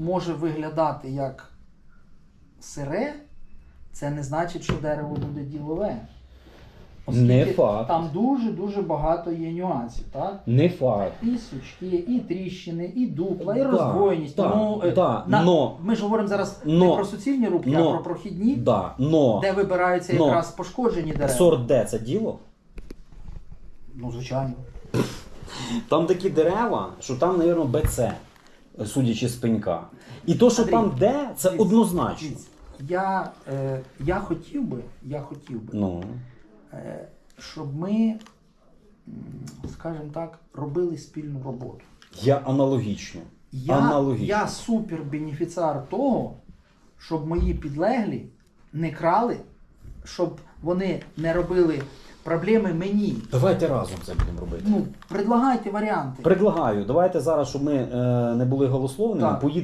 може виглядати як сире, це не значить, що дерево буде ділове. Не факт. Там дуже-дуже багато є нюансів, так? Не факт. І сучки, і тріщини, і дупла, і Да, роздвоєність. да, ну, е, да, на- но- Ми ж говоримо зараз не про суцільні рубки, но- а про прохідні, Да, но де вибираються но- якраз пошкоджені дерева. сорт Д це діло. Ну, звичайно. Там такі дерева, що там, мабуть, БЦ, судячи з пенька. І то, що Андрій, там Д, це дивіться, однозначно. дивіться, Я, е, я хотів би, я хотів би, Ну. е, щоб ми, скажімо так, робили спільну роботу. Я аналогічно. Я, аналогічно. я супер бенефіціар того, щоб мої підлеглі не крали, щоб вони не робили проблеми мені. Давайте разом це будемо робити. Ну, предлагайте варіанти. Предлагаю, давайте зараз, щоб ми е, не були голословними, Так. поїдемо.